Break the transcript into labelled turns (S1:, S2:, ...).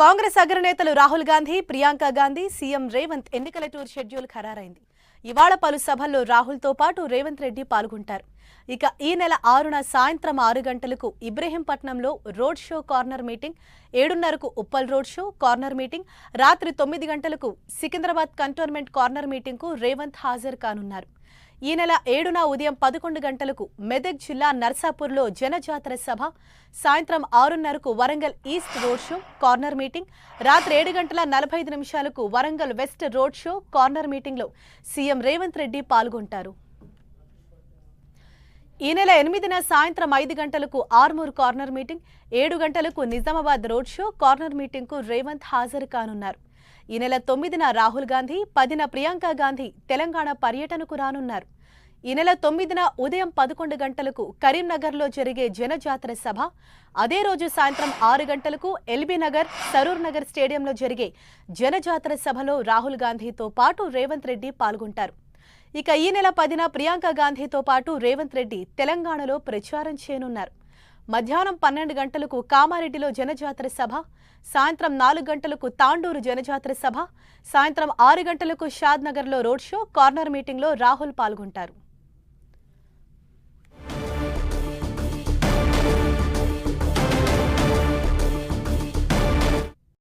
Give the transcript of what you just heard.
S1: కాంగ్రెస్ అగ్రనేతలు రాహుల్ గాంధీ ప్రియాంక గాంధీ సీఎం రేవంత్ ఎన్నికల tour schedule ఖరారైంది. ఇవాళ పలు సభల్లో రాహుల్తో పాటు రేవంత్ రెడ్డి పాల్గొంటారు. ఇక ఈ నెల ఆరున సాయంత్రం ఆరు గంటలకు ఇబ్రహీంపట్నంలో road show corner meeting ఏడున్నరకు Uppal road show corner meeting రాత్రి తొమ్మిది గంటలకు సికింద్రాబాద్ కంటోన్మెంట్ కార్నర్ మీటింగ్కు రేవంత్ హాజరు కానున్నారు. ఈ నెల ఏడున ఉదయం పదకొండు గంటలకు మెదక్ జిల్లా నర్సాపూర్లో జనజాతర సభ సాయంత్రం ఆరున్నరకు Warangal east road show corner meeting రాత్రి ఏడు గంటల నలభై ఐదు నిమిషాలకు Warangal west road show corner మీటింగ్లో సీఎం రేవంత్ రెడ్డి పాల్గొంటారు. ఈ నెల ఎనిమిదిన సాయంత్రం ఐదు గంటలకు ఆర్మూర్ కార్నర్ మీటింగ్ ఏడు గంటలకు నిజామాబాద్ రోడ్ షో కార్నర్ మీటింగ్కు రేవంత్ హాజరు కానున్నారు. ఈ నెల తొమ్మిదిన రాహుల్ గాంధీ పదిన ప్రియాంక గాంధీ తెలంగాణ పర్యటనకు రానున్నారు. ఈ నెల తొమ్మిదిన ఉదయం పదకొండు గంటలకు కరీంనగర్లో జరిగే జనజాతర సభ అదే రోజు సాయంత్రం ఆరు గంటలకు ఎల్బీ నగర్ సరూర్ నగర్ స్టేడియంలో జరిగే జనజాతర సభలో రాహుల్ గాంధీతో పాటు రేవంత్ రెడ్డి పాల్గొంటారు. ఇక ఈ నెల పదిన ప్రియాంక గాంధీతో పాటు రేవంత్ రెడ్డి తెలంగాణలో ప్రచారం చేయనున్నారు. మధ్యాహ్నం పన్నెండు గంటలకు కామారెడ్డిలో జనజాతర సభ సాయంత్రం నాలుగు గంటలకు తాండూరు జనజాతర సభ సాయంత్రం ఆరు గంటలకు షాద్ నగర్లో రోడ్ షో కార్నర్ మీటింగ్లో రాహుల్ పాల్గొంటారు.